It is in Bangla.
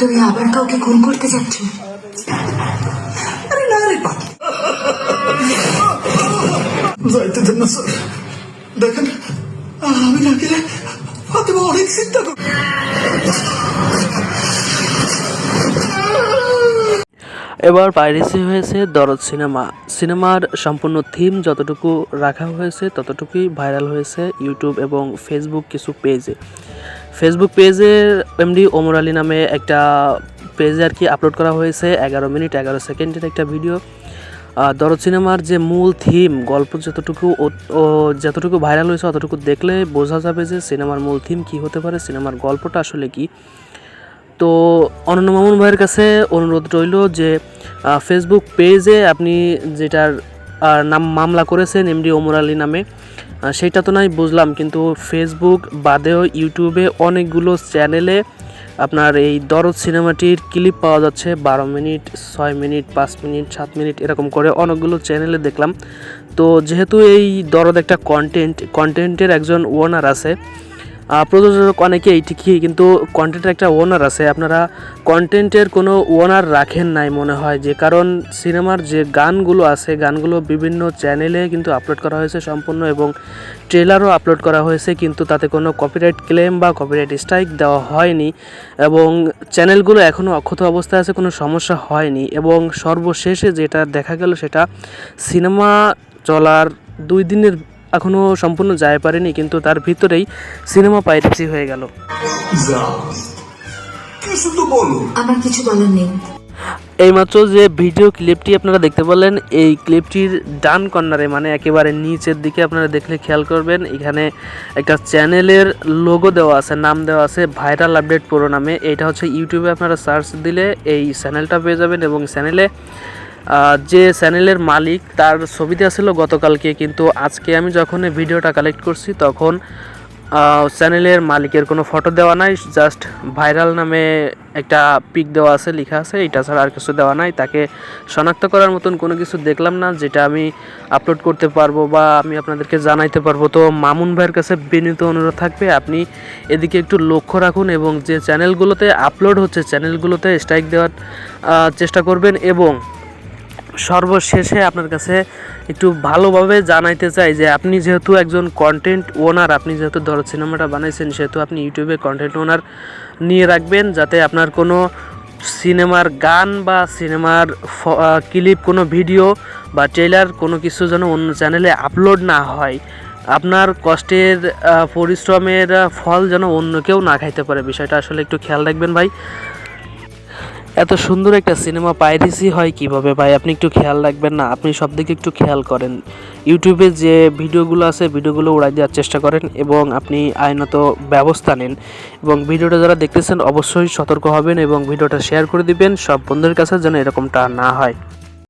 তুমি আবার কাউকে খুন করতে যাচ্ছ? আরে না রে পাখি যাইতে দেন না স্যার। দেখেন আমি না গেলে ফাতেমা অনেক চিন্তা করে এবার পাইরেসি হয়েছে দরদ সিনেমা। সিনেমার সম্পূর্ণ থিম যতটুকু রাখা হয়েছে ততটুকুই ভাইরাল হয়েছে ইউটিউব এবং ফেসবুক কিছু পেজে। ফেসবুক পেজে এমডি ওমর আলী নামে একটা পেজে আর কি আপলোড করা হয়েছে, এগারো মিনিট, এগারো সেকেন্ডের একটা ভিডিও দরদ সিনেমার যে মূল থিম গল্প যতটুকু ও- যতটুকু ভাইরাল হয়েছে, অতটুকু দেখলে বোঝা যাবে যে সিনেমার মূল থিম কী হতে পারে, সিনেমার গল্পটা আসলে কি। তো অনন্য মামুন ভাইয়ের কাছে অনুরোধ রইল যে ফেসবুক পেজে আপনি যেটার নাম মামলা করেছেন এমডি ওমর আলী নামে সেটা তো নাই, বুঝলাম। কিন্তু ফেসবুক বাদেও ইউটিউবে অনেকগুলো চ্যানেলে আপনার এই দরদ সিনেমাটির ক্লিপ পাওয়া যাচ্ছে। বারো মিনিট, ছয় মিনিট, পাঁচ মিনিট, সাত মিনিট, এরকম করে অনেকগুলো চ্যানেলে দেখলাম। তো যেহেতু এই দরদ একটা কন্টেন্ট কন্টেন্টের একজন ওনার আছে প্রযোজক অনেকে ঠিকই, কিন্তু কন্টেন্টের একটা ওনার আছে। আপনারা কন্টেন্টের কোনো ওনার রাখেন নাই মনে হয়, যে কারণ সিনেমার যে গানগুলো আছে, গানগুলো বিভিন্ন চ্যানেলে কিন্তু আপলোড করা হয়েছে সম্পূর্ণ এবং ট্রেলারও আপলোড করা হয়েছে, কিন্তু তাতে কোনো কপিরাইট ক্লেম বা কপিরাইট স্ট্রাইক দেওয়া হয়নি এবং চ্যানেলগুলো এখনও অক্ষত অবস্থায় আছে, কোনো সমস্যা হয়নি এবং সর্বশেষে যেটা দেখা গেল সেটা সিনেমা চলার দুই দিনের এখনও সম্পূর্ণ যায় পারেনি কিন্তু তার ভিতরেই সিনেমা পাইরেসি হয়ে গেল। যা কিছু আমার কিছু বলার নেই। এইমাত্র যে ভিডিও ক্লিপটি আপনারা দেখতে পেলেন এই ক্লিপটির ডান কর্নারে মানে একেবারে নিচের দিকে আপনারা দেখলে খেয়াল করবেন এখানে একটা চ্যানেলের লোগো দেওয়া আছে নাম দেওয়া আছে ভাইরাল আপডেট পুরো নামে। এটা হচ্ছে ইউটিউবে আপনারা সার্চ দিলে এই চ্যানেলটা পেয়ে যাবেন এবং চ্যানেলে যে চ্যানেলের মালিক, তার ছবিতে আসছিল গতকালকে, কিন্তু আজকে আমি যখন ভিডিওটা কালেক্ট করছি, তখন চ্যানেলের মালিকের কোনো ফটো দেওয়া নাই জাস্ট ভাইরাল নামে একটা পিক দেওয়া আছে, লেখা আছে এটা ছাড়া আর কিছু দেওয়া নাই। তাকে শনাক্ত করার মতন কোনো কিছু দেখলাম না, যেটা আমি আপলোড করতে পারব বা আমি আপনাদেরকে জানাইতে পারব। তো মামুন ভাইয়ের কাছে বিনীত অনুরোধ থাকবে, আপনি এদিকে একটু লক্ষ্য রাখুন এবং যে চ্যানেলগুলোতে আপলোড হচ্ছে চ্যানেলগুলোতে স্ট্রাইক দেওয়ার চেষ্টা করবেন এবং সর্বশেষে আপনার কাছে একটু ভালোভাবে জানাইতে চাই যে আপনি যেহেতু একজন কন্টেন্ট ওনার আপনি যেহেতু ধরো সিনেমাটা বানাইছেন, সেহেতু আপনি ইউটিউবে কন্টেন্ট ওনার নিয়ে রাখবেন যাতে আপনার কোনো সিনেমার গান বা সিনেমার ক্লিপ কোনো ভিডিও বা ট্রেলার কোনো কিছু যেন অন্য চ্যানেলে আপলোড না হয়। আপনার কষ্টের পরিশ্রমের ফল যেন অন্য কেউ না খাইতে পারে। বিষয়টা আসলে একটু খেয়াল রাখবেন ভাই। এত সুন্দর একটা সিনেমা পাইরেসি হয় কীভাবে? ভাই, আপনি একটু খেয়াল রাখবেন না, আপনি সব দিকে একটু খেয়াল করেন। ইউটিউবে যে ভিডিওগুলো আছে, ভিডিওগুলো উড়াই দেওয়ার চেষ্টা করেন এবং আপনি আইনত ব্যবস্থা নেন এবং ভিডিওটা যারা দেখতেছেন, অবশ্যই সতর্ক হবেন এবং ভিডিওটা শেয়ার করে দিবেন, সব বন্ধুদের কাছে যেন এরকমটা না হয়।